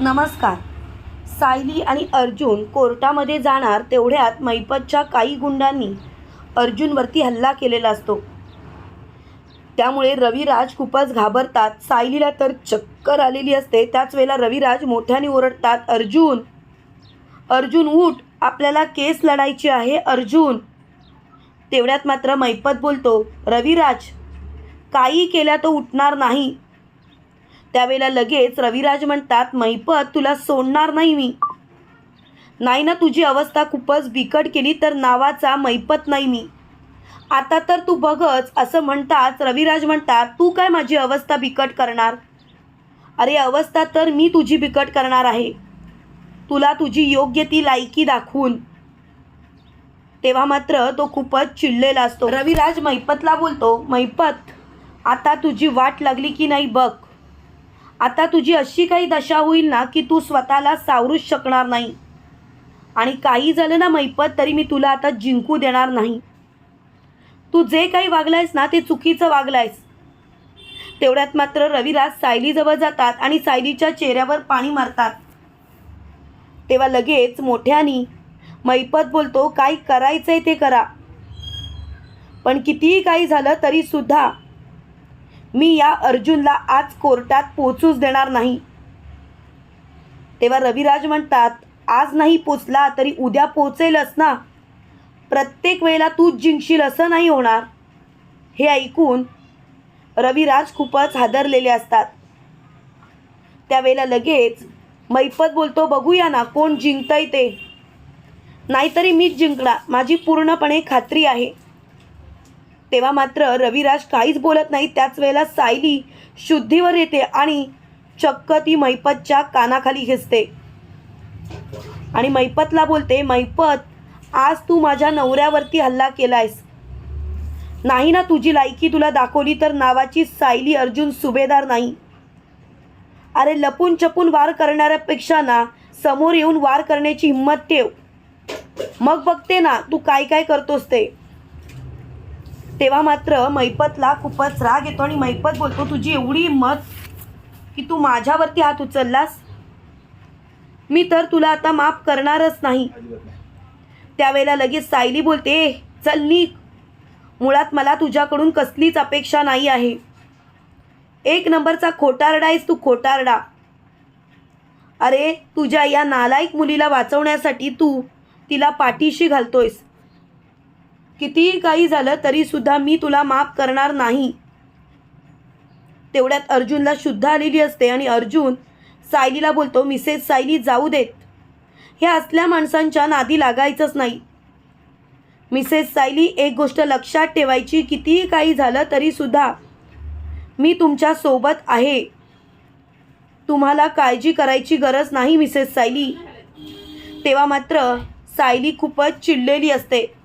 नमस्कार. सायली आणि अर्जुन कोर्टामध्ये जाणार तेवढ्यात मैपतच्या काही गुंडांनी अर्जुनवरती हल्ला केलेला असतो. त्यामुळे रविराज खूपच घाबरतात. सायलीला तर चक्कर आलेली असते. त्याच वेळेला रविराज मोठ्याने ओरडतात अर्जुन अर्जुन उठ आपल्याला केस लढायची आहे अर्जुन. तेवढ्यात मात्र मैपत बोलतो रविराज काही केल्या तो उठणार नाही. त्यावेळेला लगेच रविराज म्हणतात मैपत तुला सोडणार नाही मी. नाही ना तुझी अवस्था खूपच बिकट केली तर नावाचा मैपत नाही मी. आता तर तू बघच असं म्हणताच रविराज म्हणतात तू काय माझी अवस्था बिकट करणार? अरे अवस्था तर मी तुझी बिकट करणार आहे. तुला तुझी योग्य ती लायकी दाखवून. तेव्हा मात्र तो खूपच चिडलेला असतो. रविराज मैपतला बोलतो मैपत आता तुझी वाट लागली की नाही बघ. आता तुझी अशी काही दशा होईल ना की तू स्वतःला सावरूच शकणार नाही. आणि काही झालं ना मैपत तरी मी तुला आता जिंकू देणार नाही. तू जे काही वागलायस ना ते चुकीचं वागलायस. तेवढ्यात मात्र रविराज सायलीजवळ जातात आणि सायलीच्या चेहऱ्यावर पाणी मारतात. तेव्हा लगेच मोठ्यानी मैपत बोलतो काय करायचंय ते करा. पण कितीही काही झालं तरी सुद्धा मी या अर्जुनला आज कोर्टात पोचूच देणार नाही. तेव्हा रविराज म्हणतात आज नाही पोचला तरी उद्या पोचेलच ना. प्रत्येक वेळेला तूच जिंकशील असं नाही होणार. हे ऐकून रविराज खूपच हादरलेले असतात. त्यावेळेला लगेच मैपत बोलतो बघूया ना कोण जिंकतंय ते. नाहीतरी मीच जिंकणार. माझी पूर्णपणे खात्री आहे. तेव्हा मात्र रविराज काहीच बोलत नाही. त्याच वेळेला सायली शुद्धीवर येते आणि चक्क ती मैपतच्या कानाखाली घेसते. आणि मैपतला बोलते मैपत आज तू माझ्या नवऱ्यावरती हल्ला केलायस. नाही ना तुझी लायकी तुला दाखवली तर नावाची सायली अर्जुन सुभेदार नाही. अरे लपून चपून वार करणाऱ्यापेक्षा ना समोर येऊन वार करण्याची हिंमत ठेव. मग बघते ना तू काय काय करतोस ते. तेव्हा मात्र मैपतला खूपच राग येतो आणि मैपत बोलतो तुझी एवढी हिंमत की तू माझ्यावरती हात उचललास? मी तर तुला आता माफ करणारच नाही. त्यावेळेला लगेच सायली बोलते चल निघ. मुळात मला तुझ्याकडून कसलीच अपेक्षा नाही आहे. एक नंबरचा खोटारडा आहेस तू खोटारडा. अरे तुझ्या या नालायक मुलीला वाचवण्यासाठी तू तिला पाठीशी घालतोयस. कितीही काही झालं तरी सुद्धा मी तुला माफ करणार नाही. तेवढ्यात अर्जुनला शुद्ध आलेली असते आणि अर्जुन सायलीला बोलतो मिसेस सायली जाऊ देत. हे असल्या माणसांच्या नादी लागायचंच नाही. मिसेस सायली एक गोष्ट लक्षात ठेवायची कितीही काही झालं तरीसुद्धा मी तुमच्यासोबत आहे. तुम्हाला काळजी करायची गरज नाही मिसेस सायली. तेव्हा मात्र सायली खूपच चिडलेली असते.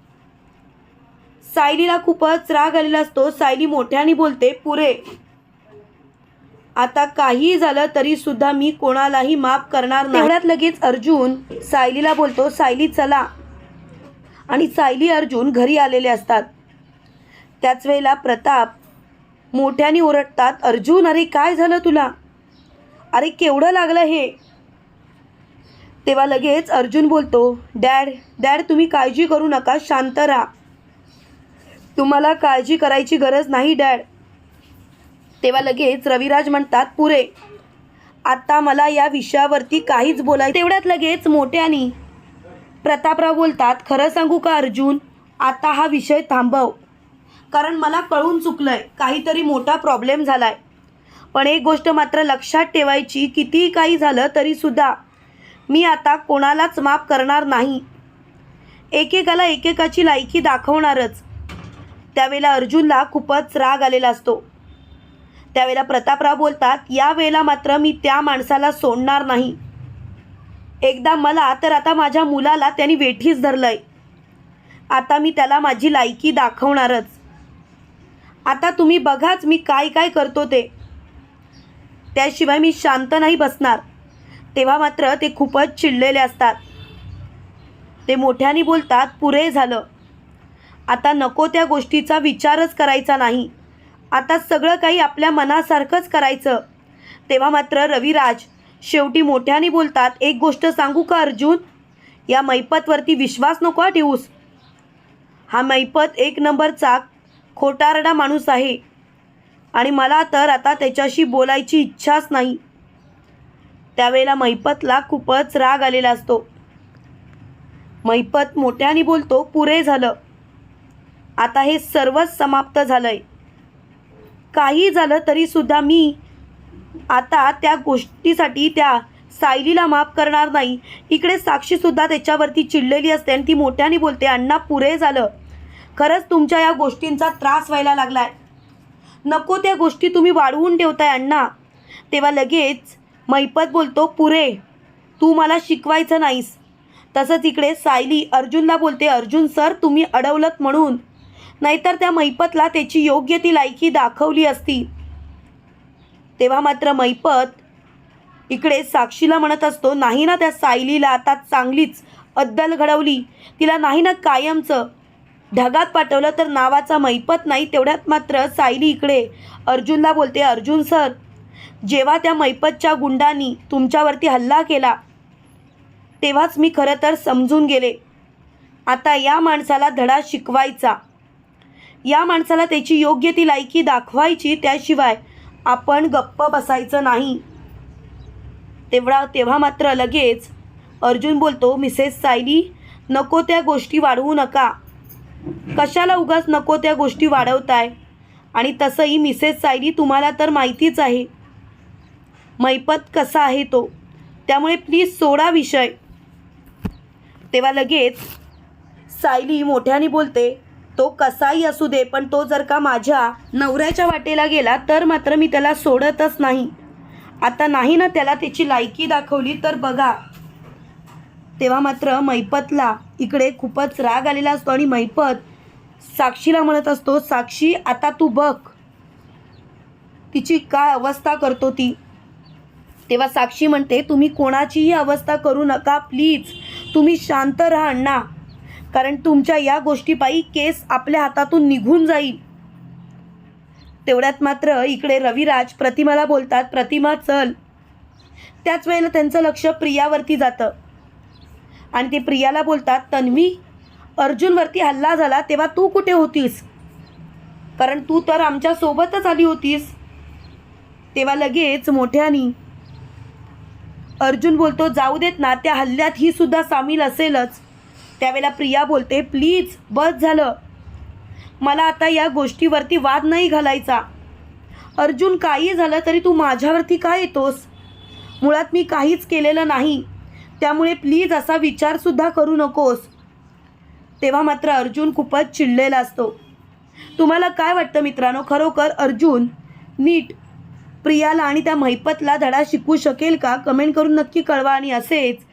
सायलीला खूपच राग आलेला असतो. सायली मोठ्याने बोलते पुरे आता काही झालं तरी सुद्धा मी कोणालाही माफ करणार नाही. तेवढ्यात लगेच अर्जुन सायलीला बोलतो सायली चला. आणि सायली अर्जुन घरी आलेले असतात. त्याच वेळेला प्रताप मोठ्याने ओरडतात अर्जुन अरे काय झालं तुला? अरे केवढं लागलं हे? तेव्हा लगेच अर्जुन बोलतो डॅड डॅड तुम्ही काळजी करू नका शांत राहा. तुम्हाला काळजी करायची गरज नाही डॅड. तेव्हा लगेच रविराज म्हणतात पुरे आता मला या विषयावरती काहीच बोलाय तेवढ्यात लगेच मोठ्यानी प्रतापराव बोलतात खरं सांगू का अर्जुन आता हा विषय थांबव. कारण मला कळून चुकलंय काहीतरी मोठा प्रॉब्लेम झालाय. पण एक गोष्ट मात्र लक्षात ठेवायची कितीही काही झालं तरी सुद्धा मी आता कोणालाच माफ करणार नाही. एकेकाला एकेकाची लायकी दाखवणारच. त्यावेळेला अर्जुनला खूपच राग आलेला असतो. त्यावेळेला प्रतापराव बोलतात या वेळेला मात्र मी त्या माणसाला सोडणार नाही. एकदा मला तर आता माझ्या मुलाला त्यांनी वेठीच धरलंय. आता मी त्याला माझी लायकी दाखवणारच. आता तुम्ही बघाच मी काय काय करतो ते. त्याशिवाय मी शांत नाही बसणार. तेव्हा मात्र ते खूपच चिडलेले असतात. ते मोठ्याने बोलतात पुरे झालं. आता नको त्या गोष्टीचा विचारच करायचा नाही. आता सगळं काही आपल्या मनासारखंच करायचं. तेव्हा मात्र रविराज शेवटी मोठ्याने बोलतात एक गोष्ट सांगू का अर्जुन? या मैपतवरती विश्वास नको ठेवूस हा मैपत एक नंबरचा खोटारडा माणूस आहे आणि मला तर आता त्याच्याशी बोलायची इच्छाच नाही. त्यावेळेला मैपतला खूपच राग आलेला असतो. मैपत मोठ्याने बोलतो पुरे झालं. आता हे सर्वच समाप्त झालंय. काही झालं तरी सुद्धा मी आता त्या गोष्टीसाठी त्या सायलीला माफ करणार नाही. इकडे साक्षीसुद्धा त्याच्यावरती चिडलेली असते आणि ती मोठ्याने बोलते अण्णा पुरे झालं. खरंच तुमच्या या गोष्टींचा त्रास व्हायला लागलाय. नको त्या गोष्टी तुम्ही वाढवून ठेवताय अण्णा. तेव्हा लगेच मैपत बोलतो पुरे तू मला शिकवायचं नाहीस. तसंच इकडे सायली अर्जुनला बोलते अर्जुन सर तुम्ही अडवलत म्हणून नाहीतर त्या मैपतला त्याची योग्य ती लायकी दाखवली असती. तेव्हा मात्र मैपत इकडे साक्षीला म्हणत असतो नाही ना त्या सायलीला आता चांगलीच अद्दल घडवली. तिला नाही ना कायमचं. ढगात पाठवलं तर नावाचा मैपत नाही तेवढ्यात मात्र सायली इकडे. अर्जुनला बोलते अर्जुन सर जेव्हा त्या मैपतच्या गुंडांनी तुमच्यावरती हल्ला केला तेव्हाच मी खरं तर समजून गेले. आता या माणसाला धडा शिकवायचा. या माणसाला त्याची योग्य ती लायकी दाखवायची त्याशिवाय आपण गप्प बसायचं नाही. तेवढा तेव्हा मात्र लगेच अर्जुन बोलतो मिसेस सायली नको त्या गोष्टी वाढवू नका. कशाला उगाच नको त्या गोष्टी वाढवताय? आणि तसंही मिसेस सायली तुम्हाला तर माहितीच आहे. मैपत कसा आहे तो? त्यामुळे प्लीज सोडा विषय. तेव्हा लगेच सायली मोठ्याने बोलते तो कसाही असू दे पण तो जर का माझ्या नवऱ्याच्या वाटेला गेला तर मात्र मी त्याला सोडतच नाही. आता नाही ना त्याला त्याची लायकी दाखवली तर बघा. तेव्हा मात्र मैपतला इकडे खूपच राग आलेला असतो आणि मैपत साक्षीला म्हणत असतो साक्षी आता तू बघ. तिची काय अवस्था करतो ती? तेव्हा साक्षी म्हणते तुम्ही कोणाचीही अवस्था करू नका प्लीज. तुम्ही शांत राहा अण्णा. कारण तुमच्या या गोष्टीपायी केस आपल्या हातातून निघून जाईल. तेवढ्यात मात्र इकडे रविराज प्रतिमाला बोलतात प्रतिमा चल. त्याच वेळेला त्यांचं लक्ष प्रियावरती जातं. आणि ते प्रियाला बोलतात तन्वी अर्जुनवरती हल्ला झाला तेव्हा तू कुठे होतीस? कारण तू तर आमच्या सोबतच आली होतीस. तेव्हा लगेच मोठ्यानी अर्जुन बोलतो जाऊ देत ना त्या हल्ल्यात ही सुद्धा सामील असेलच. त्यावेळेला प्रिया बोलते प्लीज बस झालं. मला आता या गोष्टीवरती वाद नाही घालायचा. अर्जुन काही झालं तरी तू माझ्यावरती काय येतोस? मुळात मी काहीच केलेलं नाही. त्यामुळे प्लीज असा विचारसुद्धा करू नकोस. तेव्हा मात्र अर्जुन खूपच चिडलेला असतो. तुम्हाला काय वाटतं मित्रांनो? खरोखर अर्जुन नीट प्रियाला आणि त्या महिपतला धडा शिकवू शकेल का? कमेंट करून नक्की कळवा आणि असेच